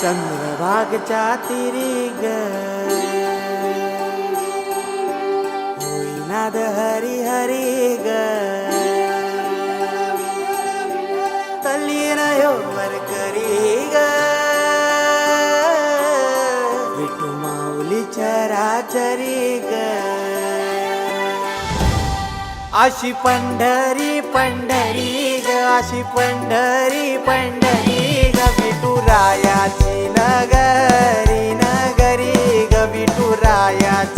चंद्रभागच्या तिरी ग नाद हरी हरी ग तल्लीन वर करी ग विठू माऊली चराचरी ग अशी पंढरी पंढरी ग अशी पंढरी पंढरी ग विठुरायाची नगरी नगरी ग विठुरायाची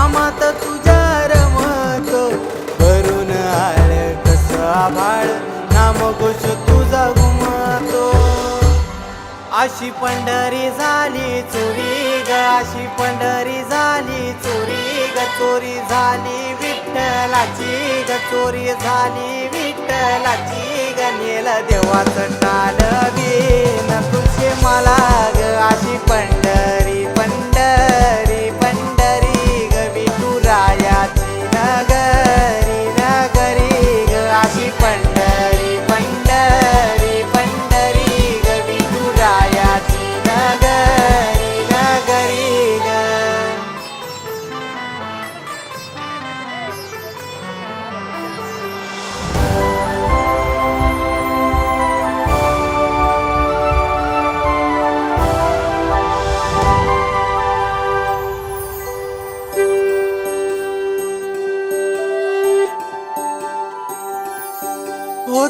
अशी पंढरी झाली चोरी ग अशी पंढरी झाली चोरी ग चोरी झाली विठ्ठलाची ग चोरी झाली विठ्ठलाची ग नेल देवाचं टाल न तुझे मला ग अशी पण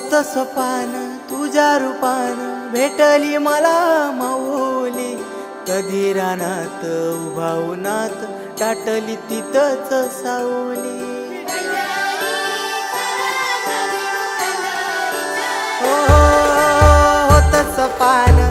होत सपान तुझ्या रूपान भेटली मला माऊली. कधी रानात उभा उन्हात टाटली तिथंच सावली. हो, हो, हो होत सपान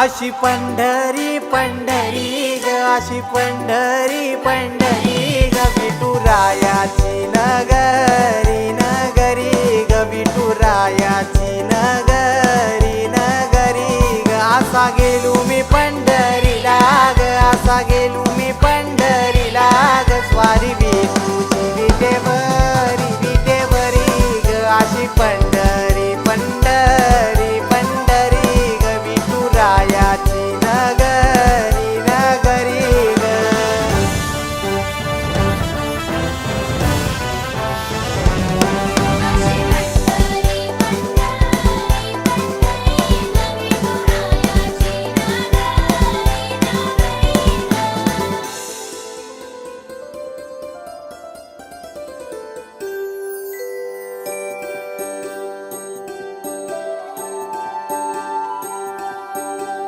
अशी पंढरी पंढरी ग अशी पंढरी पंढरी ग विठुरायाची नगर.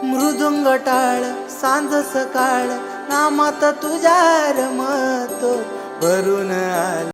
मृदुंग टाळ सांज सकाळ नामात तुझ्या रमतो भरून आले.